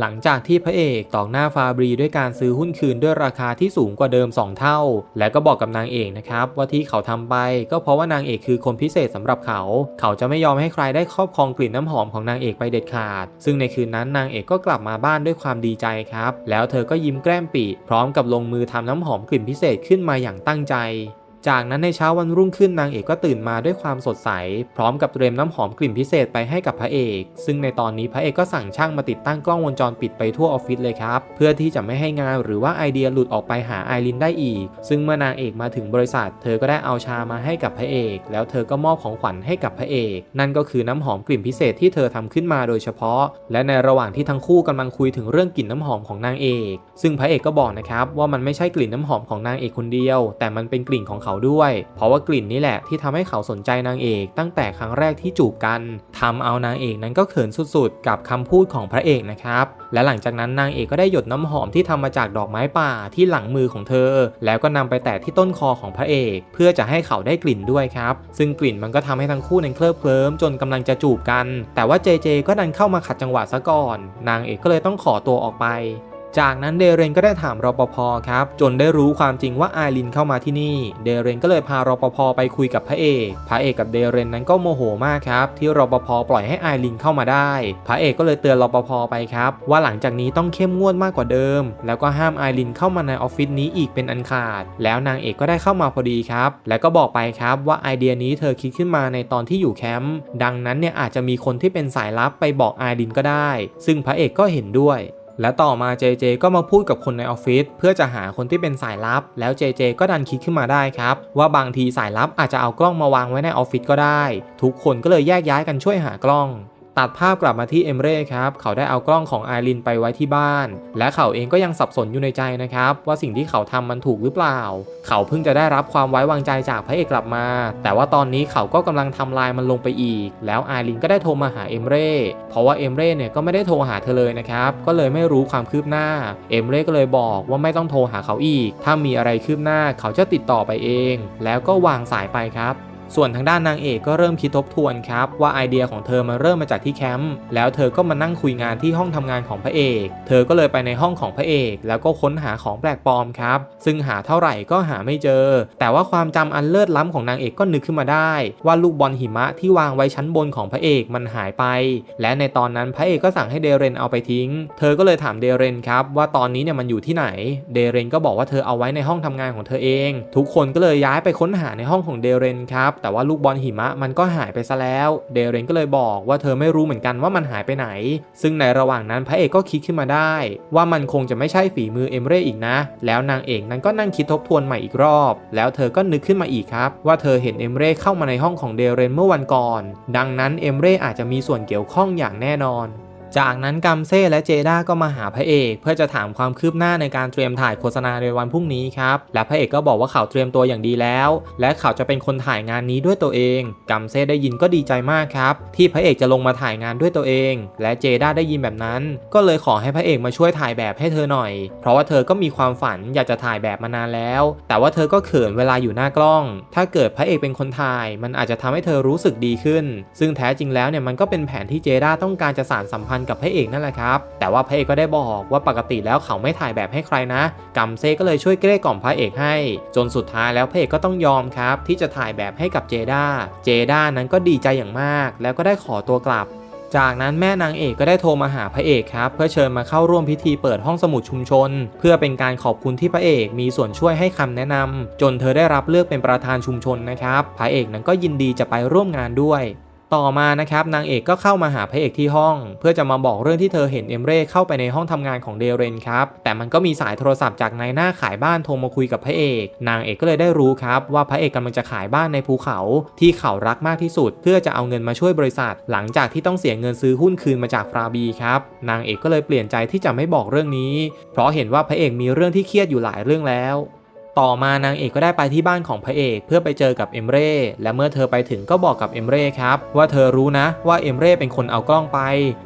หลังจากที่พระเอกตอกหน้าฟาบรีด้วยการซื้อหุ้นคืนด้วยราคาที่สูงกว่าเดิม 2 เท่า และก็บอกกับนางเอกนะครับว่าที่เขาทำไป ก็เพราะว่านางเอกคือคนพิเศษสำหรับเขา เขาจะไม่ยอมให้ใครได้ครอบครองกลิ่นน้ำหอมของนางเอกไปเด็ดขาด ซึ่งในคืนนั้นนางเอกก็กลับมาบ้านด้วยความดีใจครับ แล้วเธอก็ยิ้มแกล้มปีพร้อมกับลงมือทำน้ำหอมกลิ่นพิเศษขึ้นมาอย่างตั้งใจ จากนั้นในเช้าวันรุ่งขึ้นนางเอกก็ตื่นมาด้วยความสดใส พร้อมกับเตรียมน้ำหอมกลิ่นพิเศษไปให้กับพระเอก ซึ่งในตอนนี้พระเอกก็สั่งช่างมาติดตั้งกล้องวงจรปิดไปทั่วออฟฟิศเลยครับ เพื่อที่จะไม่ให้งานหรือว่าไอเดียหลุดออกไปหาไอรินได้อีก ซึ่งเมื่อนางเอกมาถึงบริษัท เธอก็ได้เอาชามาให้กับพระเอก แล้วเธอก็มอบของขวัญให้กับพระเอก นั่นก็คือน้ำหอมกลิ่นพิเศษที่เธอทำขึ้นมาโดยเฉพาะ และในระหว่างที่ทั้งคู่กำลังคุยถึงเรื่องกลิ่นน้ำหอมของนางเอก ซึ่งพระเอกก็บอกนะครับว่ามันไม่ใช่กลิ่นน้ำหอมของนางเอกคนเดียว แต่มันเป็นกลิ่นของเขาด้วย เพราะว่ากลิ่นนี้แหละที่ทำให้เขาสนใจนางเอก ตั้งแต่ครั้งแรกที่จูบกันทำเอานางเอกนั้นก็เขินสุดๆ กับคำพูดของพระเอกนะครับ และหลังจากนั้นนางเอกก็ได้หยดน้ำหอมที่ทำมาจากดอกไม้ป่าที่หลังมือของเธอ แล้วก็นำไปแตะที่ต้นคอของพระเอก เพื่อจะให้เขาได้กลิ่นด้วยครับ ซึ่งกลิ่นมันก็ทำให้ทั้งคู่นั้นเคลิบเคลิ้มจนกำลังจะจูบกัน แต่ว่าเจเจก็ดันเข้ามาขัดจังหวะซะก่อน นางเอกก็เลยต้องขอตัวออกไป จากนั้นเดเรนก็ได้ถามรปภครับจนได้รู้ความจริงว่าไอรินเข้ามาที่นี่ เดเรนก็เลยพารปภไปคุยกับพระเอก พระเอกกับเดเรนนั้นก็โมโหมากครับที่รปภปล่อยให้ไอรินเข้ามาได้ พระเอกก็เลยเตือนรปภไปครับว่าหลังจากนี้ต้องเข้มงวดมากกว่าเดิม แล้วก็ห้ามไอรินเข้ามาในออฟฟิศนี้อีกเป็นอันขาด แล้วนางเอกก็ได้เข้ามาพอดีครับ แล้วก็บอกไปครับว่าไอเดียนี้เธอคิดขึ้นมาในตอนที่อยู่แคมป์ดังนั้นเนี่ยอาจจะมีคนที่เป็นสายลับไปบอกไอรินก็ได้ ซึ่งพระเอกก็เห็นด้วย และต่อมาเจเจก็มาพูดกับคนในออฟฟิศเพื่อจะหาคนที่เป็นสายลับ แล้วเจเจก็ดันคิดขึ้นมาได้ครับ ว่าบางทีสายลับอาจจะเอากล้องมาวางไว้ในออฟฟิศก็ได้ ทุกคนก็เลยแยกย้ายกันช่วยหากล้อง ตัดภาพกลับมาที่เอมเร่ครับ เขาได้เอากล้องของไอรินไปไว้ที่บ้าน และเขาเองก็ยังสับสนอยู่ในใจนะครับ ว่าสิ่งที่เขาทำมันถูกหรือเปล่า เขาเพิ่งจะได้รับความไว้วางใจจากพระเอกกลับมา แต่ว่าตอนนี้เขาก็กำลังทำลายมันลงไปอีก แล้วไอรินก็ได้โทรมาหาเอมเร่เพราะว่าเอมเร่เนี่ยก็ไม่ได้โทรหาเธอเลยนะครับก็เลยไม่รู้ความคืบหน้าเอมเร่ก็เลยบอกว่าไม่ต้องโทรหาเขาอีก ถ้ามีอะไรคืบหน้าเขาจะติดต่อไปเอง แล้วก็วางสายไปครับ ส่วนทางด้านนางเอกก็เริ่มคิดทบทวนครับว่าไอเดียของเธอมาเริ่มมาจากที่แคมป์แล้วเธอก็มานั่งคุยงานที่ห้องทำงานของพระเอก เธอก็เลยไปในห้องของพระเอก แล้วก็ค้นหาของแปลกปลอมครับ ซึ่งหาเท่าไหร่ก็หาไม่เจอ แต่ว่าความจำอันเลิศล้ำของนางเอกก็นึกขึ้นมาได้ ว่าลูกบอลหิมะที่วางไว้ชั้นบนของพระเอกมันหายไป และในตอนนั้นพระเอกก็สั่งให้เดเรนเอาไปทิ้ง เธอก็เลยถามเดเรนครับว่าตอนนี้เนี่ยมันอยู่ที่ไหน เดเรนก็บอกว่าเธอเอาไว้ในห้องทำงานของเธอเอง ทุกคนก็เลยย้ายไปค้นหาในห้องของเดเรนครับแต่ว่าลูกบอลหิมะมันก็หายไปซะแล้ว เดเรนก็เลยบอกว่าเธอไม่รู้เหมือนกันว่ามันหายไปไหน ซึ่งในระหว่างนั้นพระเอกก็คิดขึ้นมาได้ ว่ามันคงจะไม่ใช่ฝีมือเอมเร่อีกนะ แล้วนางเอกนั้นก็นั่งคิดทบทวนใหม่อีกรอบ แล้วเธอก็นึกขึ้นมาอีกครับ ว่าเธอเห็นเอมเร่เข้ามาในห้องของเดเรนเมื่อวันก่อน ดังนั้นเอมเร่อาจจะมีส่วนเกี่ยวข้องอย่างแน่นอน จากนั้นกัมเซ่และเจด้าก็มาหาพระเอก เพื่อจะถามความคืบหน้าในการเตรียมถ่ายโฆษณาในวันพรุ่งนี้ครับและพระเอกก็บอกว่าเขาเตรียมตัวอย่างดีแล้ว และเขาจะเป็นคนถ่ายงานนี้ด้วยตัวเองกัมเซ่ได้ยินก็ดีใจมากครับ ที่พระเอกจะลงมาถ่ายงานด้วยตัวเอง และเจด้าได้ยินแบบนั้น ก็เลยขอให้พระเอกมาช่วยถ่ายแบบให้เธอหน่อย เพราะว่าเธอก็มีความฝันอยากจะถ่ายแบบมานานแล้ว แต่ว่าเธอก็เขินเวลาอยู่หน้ากล้อง ถ้าเกิดพระเอกเป็นคนถ่าย มันอาจจะทำให้เธอรู้สึกดีขึ้น ซึ่งแท้จริงแล้วเนี่ยมันก็เป็นแผนที่เจด้าต้องการจะสานสัมพันธ์กับพระเอกนั่นแหละครับ แต่ว่าพระเอกก็ได้บอกว่าปกติแล้วเขาไม่ถ่ายแบบให้ใครนะกัมเซก็เลยช่วยเกลี้ยกล่อมพระเอกให้ จนสุดท้ายแล้วพระเอกก็ต้องยอมครับที่จะถ่ายแบบให้กับเจด้า เจด้านั้นก็ดีใจอย่างมาก แล้วก็ได้ขอตัวกลับจากนั้นแม่นางเอกก็ได้โทรมาหาพระเอกครับ เพื่อเชิญมาเข้าร่วมพิธีเปิดห้องสมุดชุมชน เพื่อเป็นการขอบคุณที่พระเอกมีส่วนช่วยให้คำแนะนำจนเธอได้รับเลือกเป็นประธานชุมชนนะครับ พระเอกนั้นก็ยินดีจะไปร่วมงานด้วย ต่อมานะครับนางเอกก็เข้ามาหาพระเอกที่ห้อง เพื่อจะมาบอกเรื่องที่เธอเห็นเอมเร่เข้าไปในห้องทำงานของเดเรนครับแต่มันก็มีสายโทรศัพท์จากนายหน้าขายบ้านโทรมาคุยกับพระเอก นางเอกก็เลยได้รู้ครับว่าพระเอกกำลังจะขายบ้านในภูเขา ที่เขารักมากที่สุด เพื่อจะเอาเงินมาช่วยบริษัท หลังจากที่ต้องเสียเงินซื้อหุ้นคืนมาจากฟราบีครับนางเอกก็เลยเปลี่ยนใจที่จะไม่บอกเรื่องนี้ เพราะเห็นว่าพระเอกมีเรื่องที่เครียดอยู่หลายเรื่องแล้ว ต่อมานางเอกก็ได้ไปที่บ้านของพระเอกเพื่อไปเจอกับเอมเร่และเมื่อเธอไปถึงก็บอกกับเอมเร่ครับว่าเธอรู้นะว่าเอมเร่เป็นคนเอากล้องไป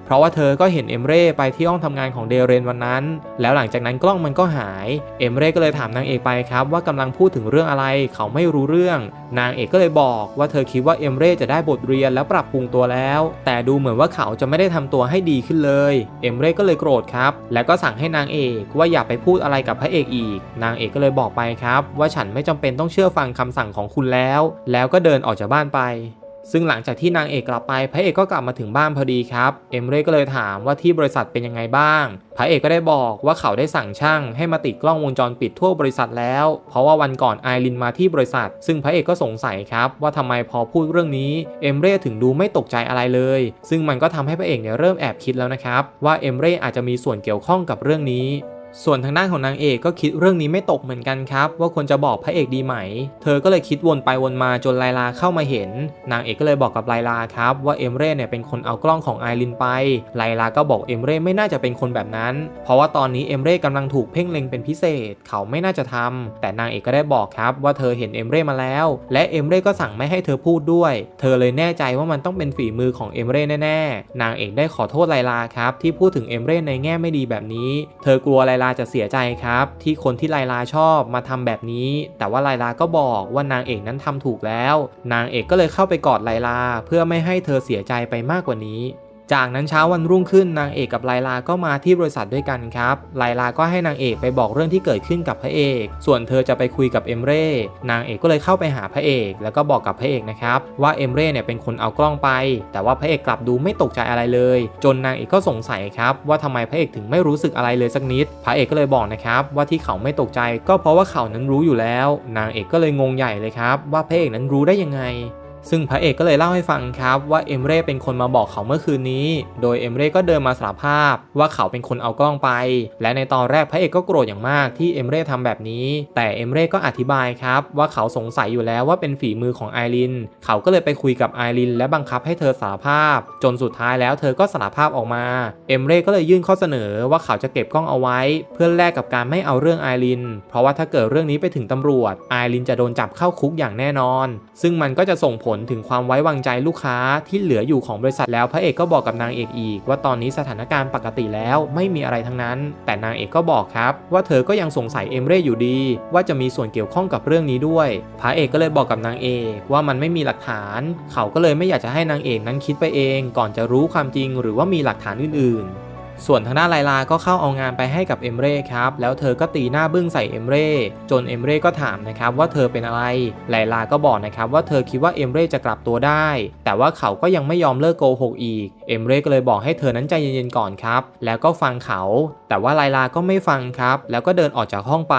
เพราะว่าเธอก็เห็นเอมเร่ไปที่ห้องทำงานของเดเรนวันนั้น แล้วหลังจากนั้นกล้องมันก็หายเอมเร่ก็เลยถามนางเอกไปครับว่ากำลังพูดถึงเรื่องอะไรเขาไม่รู้เรื่อง นางเอกก็เลยบอกว่าเธอคิดว่าเอมเร่จะได้บทเรียนและปรับปรุงตัวแล้ว แต่ดูเหมือนว่าเขาจะไม่ได้ทำตัวให้ดีขึ้นเลยเอมเร่ก็เลยโกรธครับแล้วก็สั่งให้นางเอกว่าอย่าไปพูดอะไรกับพระเอกอีก นางเอกก็เลยบอกไปครับว่าฉันไม่จำเป็นต้องเชื่อฟังคำสั่งของคุณแล้ว แล้วก็เดินออกจากบ้านไป ซึ่งหลังจากที่นางเอกกลับไปพระเอกก็กลับมาถึงบ้านพอดีครับ เอมเร่ก็เลยถามว่าที่บริษัทเป็นยังไงบ้าง พระเอกก็ได้บอกว่าเขาได้สั่งช่างให้มาติดกล้องวงจรปิดทั่วบริษัทแล้ว เพราะว่าวันก่อนไอรินมาที่บริษัท ซึ่งพระเอกก็สงสัยครับ ว่าทำไมพอพูดเรื่องนี้เอมเร่ถึงดูไม่ตกใจอะไรเลย ซึ่งมันก็ทำให้พระเอกเนี่ยเริ่มแอบคิดแล้วนะครับว่าเอมเร่อาจจะมีส่วนเกี่ยวข้องกับเรื่องนี้ ส่วนทางด้านของนางเอกก็คิดเรื่องนี้ไม่ตกเหมือนกันครับ ว่าควรจะบอกพระเอกดีไหม เธอก็เลยคิดวนไปวนมาจนไลลาเข้ามาเห็น นางเอกก็เลยบอกกับไลลาครับว่าเอมเร่เนี่ยเป็นคนเอากล้องของไอรินไป ไลลาก็บอกเอมเร่ไม่น่าจะเป็นคนแบบนั้น เพราะว่าตอนนี้เอมเร่กำลังถูกเพ่งเล็งเป็นพิเศษ เขาไม่น่าจะทำแต่นางเอกก็ได้บอกครับว่าเธอเห็นเอมเร่มาแล้ว และเอมเร่ก็สั่งไม่ให้เธอพูดด้วย เธอเลยแน่ใจว่ามันต้องเป็นฝีมือของเอมเร่แน่ๆ นางเอกได้ขอโทษไลลาครับที่พูดถึงเอมเร่ในแง่ไม่ดีแบบนี้ เธอกลัวไลลาจะเสียใจครับ ที่คนที่ไลลาชอบมาทำแบบนี้ แต่ว่าไลลาก็บอกว่านางเอกนั้นทำถูกแล้ว นางเอกก็เลยเข้าไปกอดไลลาเพื่อไม่ให้เธอเสียใจไปมากกว่านี้ จากนั้นเช้าวันรุ่งขึ้นนางเอกกับไลลาก็มาที่บริษัทด้วยกันครับ ไลลาก็ให้นางเอกไปบอกเรื่องที่เกิดขึ้นกับพระเอก ส่วนเธอจะไปคุยกับเอมเร่ นางเอกก็เลยเข้าไปหาพระเอก แล้วก็บอกกับพระเอกนะครับว่าเอมเร่เนี่ยเป็นคนเอากล้องไป แต่ว่าพระเอกกลับดูไม่ตกใจอะไรเลย จนนางเอกก็สงสัยครับว่าทำไมพระเอกถึงไม่รู้สึกอะไรเลยสักนิด พระเอกก็เลยบอกนะครับว่าที่เขาไม่ตกใจก็เพราะว่าเขานั้นรู้อยู่แล้ว นางเอกก็เลยงงใหญ่เลยครับว่าพระเอกนั้นรู้ได้ยังไง ซึ่งพระเอกก็เลยเล่าให้ฟังครับว่าเอมเร่เป็นคนมาบอกเขาเมื่อคืนนี้ โดยเอมเร่ก็เดินมาสารภาพว่าเขาเป็นคนเอากล้องไป และในตอนแรกพระเอกก็โกรธอย่างมากที่เอมเร่ทำแบบนี้ แต่เอมเร่ก็อธิบายครับว่าเขาสงสัยอยู่แล้วว่าเป็นฝีมือของไอริน เขาก็เลยไปคุยกับไอรินและบังคับให้เธอสารภาพ จนสุดท้ายแล้วเธอก็สารภาพออกมา เอมเร่ก็เลยยื่นข้อเสนอว่าเขาจะเก็บกล้องเอาไว้ เพื่อแลกกับการไม่เอาเรื่องไอริน เพราะว่าถ้าเกิดเรื่องนี้ไปถึงตำรวจไอรินจะโดนจับเข้าคุกอย่างแน่นอน ซึ่งมันก็จะส่งผลลถึงความไว้วางใจลูกค้าที่เหลืออยู่ของบริษัทแล้วพระเอกก็บอกกับนางเอกอีก ว่าตอนนี้สถานการณ์ปกติแล้วไม่มีอะไรทั้งนั้น แต่นางเอกก็บอกครับ ว่าเธอก็ยังสงสัยเอมเร่อยู่ดี ว่าจะมีส่วนเกี่ยวข้องกับเรื่องนี้ด้วย พระเอกก็เลยบอกกับนางเอกว่ามันไม่มีหลักฐาน เขาก็เลยไม่อยากจะให้นางเอกนั้นคิดไปเอง ก่อนจะรู้ความจริง หรือว่ามีหลักฐานอื่นๆ ส่วนทางด้านไลลาก็เข้าเอางานไปให้กับเอมเร่ครับแล้วเธอก็ตีหน้าบึ้งใส่เอมเร่จนเอมเร่ก็ถามนะครับว่าเธอเป็นอะไรไลลาก็บอกนะครับว่าเธอคิดว่าเอมเร่จะกลับตัวได้ แต่ว่าเขาก็ยังไม่ยอมเลิกโกหกอีกเอมเร่ก็เลยบอกให้เธอนั้นใจเย็นๆก่อนครับแล้วก็ฟังเขา แต่ว่าไลลาก็ไม่ฟังครับ แล้วก็เดินออกจากห้องไป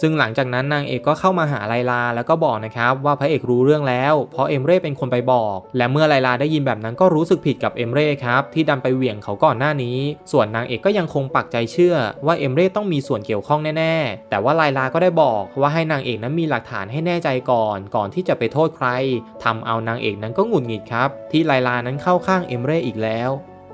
ซึ่งหลังจากนั้นนางเอกก็เข้ามาหาไลลาแล้วก็บอกนะครับว่าพระเอกรู้เรื่องแล้ว เพราะเอมเร่เป็นคนไปบอก และเมื่อไลลาได้ยินแบบนั้นก็รู้สึกผิดกับเอมเร่ครับที่ดันไปเหวี่ยงเขาก่อนหน้านี้ ส่วนนางเอกก็ยังคงปักใจเชื่อว่าเอมเร่ต้องมีส่วนเกี่ยวข้องแน่ๆ แต่ว่าไลลาก็ได้บอกว่าให้นางเอกนั้นมีหลักฐานให้แน่ใจก่อน ก่อนที่จะไปโทษใครทำเอานางเอกนั้นก็หงุดหงิดครับที่ไลลานั้นเข้าข้างเอมเร่อีกแล้ว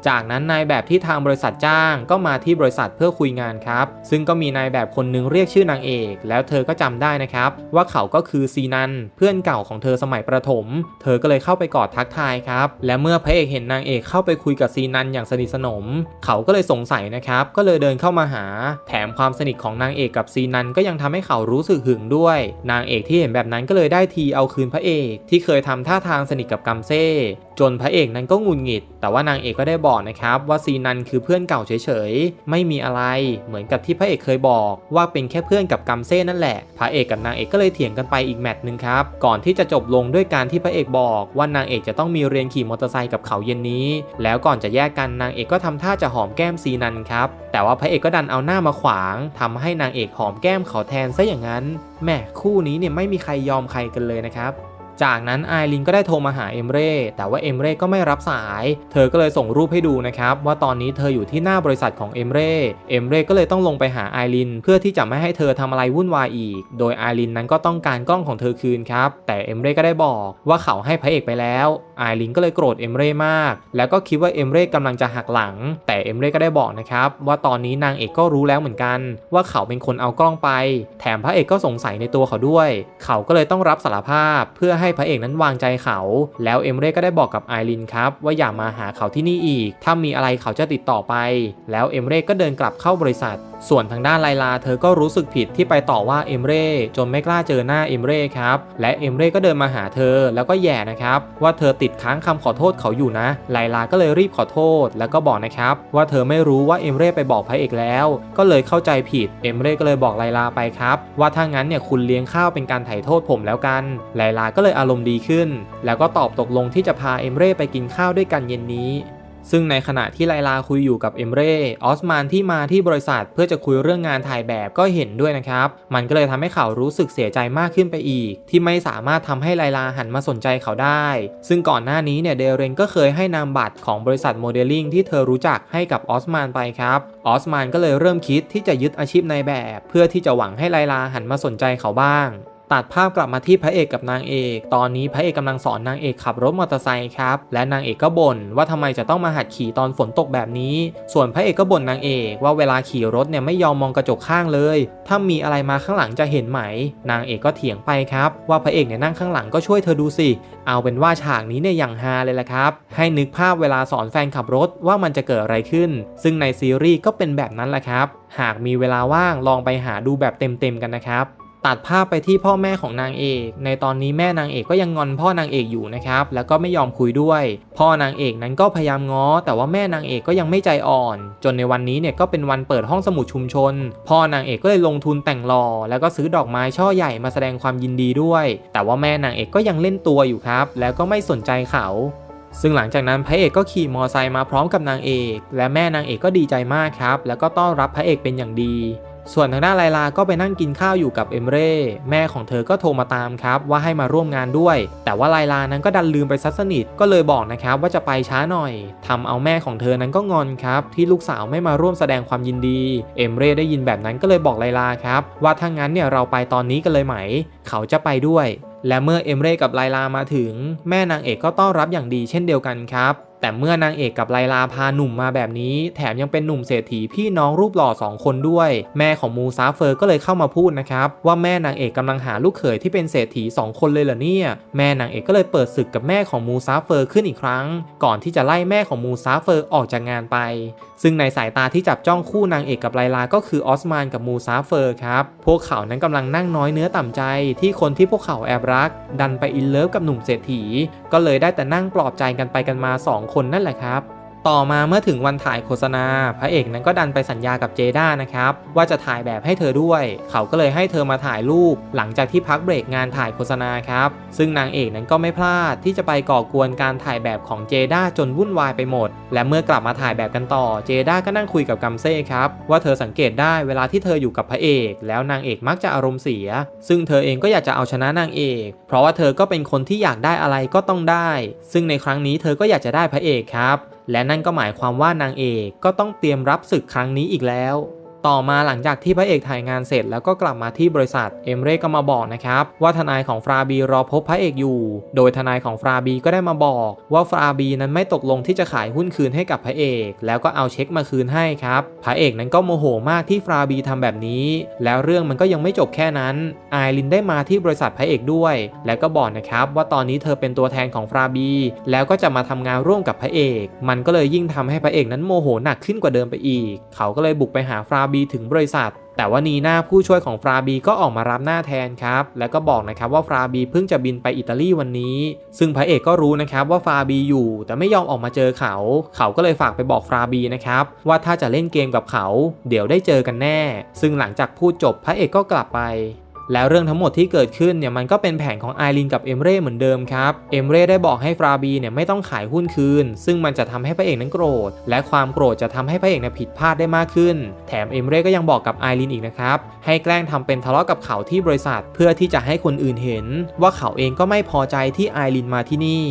จากนั้นนายแบบที่ทางบริษัทจ้างก็มาที่บริษัทเพื่อคุยงานครับ ซึ่งก็มีนายแบบคนหนึงเรียกชื่อนางเอก แล้วเธอก็จำได้นะครับ ว่าเขาก็คือซีนันเพื่อนเก่าของเธอสมัยประถม เธอก็เลยเข้าไปกอดทักทายครับ และเมื่อพระเอกเห็นนางเอกเข้าไปคุยกับซีนันอย่างสนิทสนม เขาก็เลยสงสัยนะครับ ก็เลยเดินเข้ามาหา แถมความสนิทของนางเอกกับซีนันก็ยังทำให้เขารู้สึกหึงด้วย นางเอกที่เห็นแบบนั้นก็เลยได้ทีเอาคืนพระเอก ที่เคยทำท่าทางสนิทกับกัมเซ่จนพระเอกนั้นก็งุดหงิด แต่ว่านางเอกก็ได้บอกนะครับว่าซีนันคือเพื่อนเก่าเฉยๆ ไม่มีอะไร เหมือนกับที่พระเอกเคยบอก ว่าเป็นแค่เพื่อนกับกัมเซ่นั่นแหละ พระเอกกับนางเอกก็เลยเถียงกันไปอีกแมตช์หนึ่งครับ ก่อนที่จะจบลงด้วยการที่พระเอกบอกว่านางเอกจะต้องมีเรียนขี่มอเตอร์ไซค์กับเขาเย็นนี้ แล้วก่อนจะแยกกันนางเอกก็ทำท่าจะหอมแก้มซีนันครับ แต่ว่าพระเอกก็ดันเอาหน้ามาขวางทำให้นางเอกหอมแก้มเขาแทนซะอย่างนั้น แหม่คู่นี้เนี่ยไม่มีใครยอมใครกันเลยนะครับ จากนั้นไอรินก็ได้โทรมาหาเอมเร่แต่ว่าเอมเร่ก็ไม่รับสาย เธอก็เลยส่งรูปให้ดูนะครับว่าตอนนี้เธออยู่ที่หน้าบริษัทของเอมเร่เอมเร่ก็เลยต้องลงไปหาไอรินเพื่อที่จะไม่ให้เธอทำอะไรวุ่นวายอีก โดยไอรินนั้นก็ต้องการกล้องของเธอคืนครับแต่เอมเร่ก็ได้บอกว่าเขาให้พระเอกไปแล้ว ไอรินก็เลยโกรธเอมเร่มาก แล้วก็คิดว่าเอมเร่กำลังจะหักหลัง แต่เอมเร่ก็ได้บอกนะครับว่าตอนนี้นางเอกก็รู้แล้วเหมือนกัน ว่าเขาเป็นคนเอากล้องไป แถมพระเอกก็สงสัยในตัวเขาด้วย เขาก็เลยต้องรับสารภาพ เพื่อให้พระเอกนั้นวางใจเขา แล้วเอมเร่ก็ได้บอกกับไอรินครับว่าอย่ามาหาเขาที่นี่อีก ถ้ามีอะไรเขาจะติดต่อไป แล้วเอมเร่ก็เดินกลับเข้าบริษัทส่วนทางด้านไลลาเธอก็รู้สึกผิดที่ไปต่อว่าเอมเร่จนไม่กล้าเจอหน้าเอมเร่ครับและเอมเร่ก็เดินมาหาเธอแล้วก็แย่นะครับว่าเธอติดค้างคำขอโทษเขาอยู่นะไลลาก็เลยรีบขอโทษ แล้วก็บอกนะครับว่าเธอไม่รู้ว่าเอมเร่ไปบอกพระเอกแล้ว ก็เลยเข้าใจผิดเอมเร่ก็เลยบอกไลลาไปครับว่าถ้างั้นเนี่ยคุณเลี้ยงข้าวเป็นการไถ่โทษผมแล้วกันไลลาก็เลยอารมณ์ดีขึ้น แล้วก็ตอบตกลงที่จะพาเอมเร่ไปกินข้าวด้วยกันเย็นนี้ ซึ่งในขณะที่ไลลาคุยอยู่กับเอมเร่ออสมานที่มาที่บริษัทเพื่อจะคุยเรื่องงานถ่ายแบบก็เห็นด้วยนะครับ มันก็เลยทำให้เขารู้สึกเสียใจมากขึ้นไปอีก ที่ไม่สามารถทำให้ไลลาหันมาสนใจเขาได้ ซึ่งก่อนหน้านี้เนี่ยเดเรนก็เคยให้นามบัตรของบริษัทโมเดลลิ่งที่เธอรู้จักให้กับออสมานไปครับออสมานก็เลยเริ่มคิดที่จะยึดอาชีพในายแบบ เพื่อที่จะหวังให้ไลลาหันมาสนใจเขาบ้าง ตัดภาพกลับมาที่พระเอกกับนางเอก ตอนนี้พระเอกกำลังสอนนางเอกขับรถมอเตอร์ไซค์ครับ และนางเอกก็บ่นว่าทำไมจะต้องมาหัดขี่ตอนฝนตกแบบนี้ ส่วนพระเอกก็บ่นนางเอกว่าเวลาขี่รถเนี่ยไม่ยอมมองกระจกข้างเลย ถ้ามีอะไรมาข้างหลังจะเห็นไหม นางเอกก็เถียงไปครับ ว่าพระเอกเนี่ยนั่งข้างหลังก็ช่วยเธอดูสิ เอาเป็นว่าฉากนี้เนี่ยอย่างฮาเลยแหละครับ ให้นึกภาพเวลาสอนแฟนขับรถว่ามันจะเกิดอะไรขึ้น ซึ่งในซีรีส์ก็เป็นแบบนั้นแหละครับ หากมีเวลาว่างลองไปหาดูแบบเต็มๆกันนะครับ ตัดภาพไปที่พ่อแม่ของนางเอก ในตอนนี้แม่นางเอกก็ยังงอนพ่อนางเอกอยู่นะครับ แล้วก็ไม่ยอมคุยด้วย พ่อนางเอกนั้นก็พยายามง้อ แต่ว่าแม่นางเอกก็ยังไม่ใจอ่อน จนในวันนี้เนี่ยก็เป็นวันเปิดห้องสมุดชุมชน พ่อนางเอกก็เลยลงทุนแต่งหล่อ แล้วก็ซื้อดอกไม้ช่อใหญ่มาแสดงความยินดีด้วย แต่ว่าแม่นางเอกก็ยังเล่นตัวอยู่ครับ แล้วก็ไม่สนใจเขาซึ่งหลังจากนั้นพระเอกก็ขี่มอไซค์มาพร้อมกับนางเอก และแม่นางเอกก็ดีใจมากครับ แล้วก็ต้อนรับพระเอกเป็นอย่างดี ส่วนทางด้านไลลาก็ไปนั่งกินข้าวอยู่กับเอมเร่แม่ของเธอก็โทรมาตามครับว่าให้มาร่วมงานด้วย แต่ว่าไลลานั้นก็ดันลืมไปซัสนิทก็เลยบอกนะครับว่าจะไปช้าหน่อยทำเอาแม่ของเธอนั้นก็งอนครับ ที่ลูกสาวไม่มาร่วมแสดงความยินดี เอมเร่ได้ยินแบบนั้นก็เลยบอกไลลาครับ ว่าถ้างั้นเนี่ยเราไปตอนนี้กันเลยไหม เขาจะไปด้วยและเมื่อเอมเร่กับไลลามาถึง แม่นางเอกก็ต้อนรับอย่างดีเช่นเดียวกันครับ แต่เมื่อนางเอกกับไลลาพาหนุ่มมาแบบนี้ แถมยังเป็นหนุ่มเศรษฐีพี่น้องรูปหล่อสองคนด้วย แม่ของมูซาเฟอร์ก็เลยเข้ามาพูดนะครับว่าแม่นางเอกกำลังหาลูกเขยที่เป็นเศรษฐีสองคนเลยเหรอเนี่ยแม่นางเอกก็เลยเปิดศึกกับแม่ของมูซาเฟอร์ขึ้นอีกครั้ง ก่อนที่จะไล่แม่ของมูซาเฟอร์ออกจากงานไป ซึ่งในสายตาที่จับจ้องคู่นางเอกกับไลลาก็คือออสมานกับมูซาเฟอร์ครับพวกเขานั้นกำลังนั่งน้อยเนื้อต่ำใจ ที่คนที่พวกเขาแอบรัก ดันไปอินเลิฟกับหนุ่มเศรษฐี ก็เลยได้แต่นั่งปลอบใจกันไปกันมา 2คนนั่นแหละครับ ต่อมาเมื่อถึงวันถ่ายโฆษณา พระเอกนั้นก็ดันไปสัญญากับเจด้านะครับ ว่าจะถ่ายแบบให้เธอด้วย เขาก็เลยให้เธอมาถ่ายรูป หลังจากที่พักเบรกงานถ่ายโฆษณาครับ ซึ่งนางเอกนั้นก็ไม่พลาดที่จะไปก่อกวนการถ่ายแบบของเจด้าจนวุ่นวายไปหมด และเมื่อกลับมาถ่ายแบบกันต่อเจด้าก็นั่งคุยกับกัมเซ่ครับว่าเธอสังเกตได้เวลาที่เธออยู่กับพระเอก แล้วนางเอกมักจะอารมณ์เสีย ซึ่งเธอเองก็อยากจะเอาชนะนางเอก เพราะว่าเธอก็เป็นคนที่อยากได้อะไรก็ต้องได้ ซึ่งในครั้งนี้เธอก็อยากจะได้พระเอกครับ และนั่นก็หมายความว่านางเอกก็ต้องเตรียมรับศึกครั้งนี้อีกแล้ว ต่อมาหลังจากที่พระเอกถ่ายงานเสร็จแล้วก็กลับมาที่บริษัทเอมเร่ก็มาบอกนะครับว่าทนายของฟราบีรอพบพระเอกอยู่ โดยทนายของฟราบีก็ได้มาบอกว่าฟราบีนั้นไม่ตกลงที่จะขายหุ้นคืนให้กับพระเอก แล้วก็เอาเช็คมาคืนให้ครับ พระเอกนั้นก็โมโหมากที่ฟราบีทำแบบนี้ แล้วเรื่องมันก็ยังไม่จบแค่นั้นไอรินได้มาที่บริษัทพระเอกด้วย แล้วก็บอกนะครับว่าตอนนี้เธอเป็นตัวแทนของฟราบี แล้วก็จะมาทำงานร่วมกับพระเอก มันก็เลยยิ่งทำให้พระเอกนั้นโมโหหนักขึ้นกว่าเดิมไปอีก เขาก็เลยบุกไปหาฟราบีถึงบริษัท แต่ว่านีน่าผู้ช่วยของฟราบีก็ออกมารับหน้าแทนครับ แล้วก็บอกนะครับว่าฟราบีเพิ่งจะบินไปอิตาลีวันนี้ ซึ่งพระเอกก็รู้นะครับว่าฟราบีอยู่ แต่ไม่ยอมออกมาเจอเขา เขาก็เลยฝากไปบอกฟราบีนะครับว่าถ้าจะเล่นเกมกับเขา เดี๋ยวได้เจอกันแน่ ซึ่งหลังจากพูดจบพระเอกก็กลับไป แล้วเรื่องทั้งหมดที่เกิดขึ้นเนี่ยมันก็เป็นแผนของไอรินกับเอมเร่เหมือนเดิมครับ เอมเร่ได้บอกให้ฟราบีเนี่ยไม่ต้องขายหุ้นคืน ซึ่งมันจะทำให้พระเอกนั้นโกรธ และความโกรธจะทำให้พระเอกนั้นผิดพลาดได้มากขึ้น แถมเอมเร่ก็ยังบอกกับไอรินอีกนะครับ ให้แกล้งทำเป็นทะเลาะกับเขาที่บริษัท เพื่อที่จะให้คนอื่นเห็น ว่าเขาเองก็ไม่พอใจที่ไอรินมาที่นี่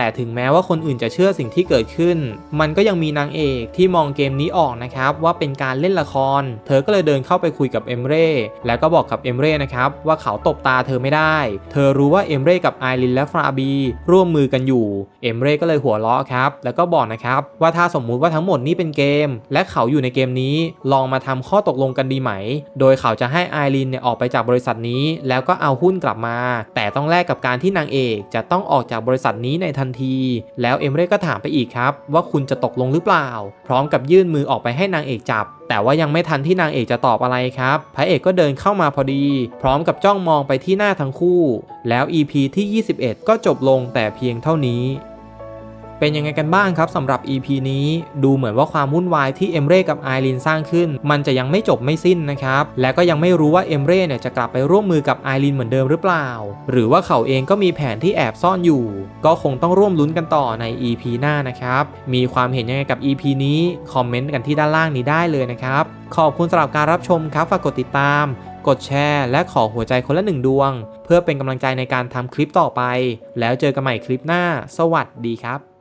แต่ถึงแม้ว่าคนอื่นจะเชื่อสิ่งที่เกิดขึ้น มันก็ยังมีนางเอกที่มองเกมนี้ออกนะครับว่าเป็นการเล่นละคร เธอก็เลยเดินเข้าไปคุยกับเอมเร่แล้วก็บอกกับเอมเร่นะครับว่าเขาตบตาเธอไม่ได้ เธอรู้ว่าเอมเร่กับไอรินและฟราบีร่วมมือกันอยู่ เอมเร่ก็เลยหัวเราะครับแล้วก็บอกนะครับว่าถ้าสมมุติว่าทั้งหมดนี้เป็นเกม และเขาอยู่ในเกมนี้ ลองมาทำข้อตกลงกันดีไหม โดยเขาจะให้ไอรินเนี่ยออกไปจากบริษัทนี้ แล้วก็เอาหุ้นกลับมา แต่ต้องแลกกับการที่นางเอกจะต้องออกจากบริษัทนี้ในทันนที แล้วเอมเร่ก็ถามไปอีกครับ ว่าคุณจะตกลงหรือเปล่า พร้อมกับยื่นมือออกไปให้นางเอกจับ แต่ว่ายังไม่ทันที่นางเอกจะตอบอะไรครับ พระเอกก็เดินเข้ามาพอดี พร้อมกับจ้องมองไปที่หน้าทั้งคู่ แล้ว EP ที่ 21 ก็จบลงแต่เพียงเท่านี้ เป็นยังไงกันบ้างครับสำหรับ EP นี้ดูเหมือนว่าความวุ่นวายที่เอมเร่กับไอรินสร้างขึ้น มันจะยังไม่จบไม่สิ้นนะครับ และก็ยังไม่รู้ว่าเอมเร่เนี่ยจะกลับไปร่วมมือกับไอรินเหมือนเดิมหรือเปล่า หรือว่าเขาเองก็มีแผนที่แอบซ่อนอยู่ ก็คงต้องร่วมลุ้นกันต่อใน EP หน้านะครับ มีความเห็นยังไงกับ EP นี้คอมเมนต์กันที่ด้านล่างนี้ได้เลยนะครับ ขอบคุณสำหรับการรับชมครับฝากกดติดตาม กดแชร์ และขอหัวใจคนละหนึ่งดวง เพื่อเป็นกำลังใจในการทำคลิปต่อไป แล้วเจอกันใหม่คลิปหน้า สวัสดีครับ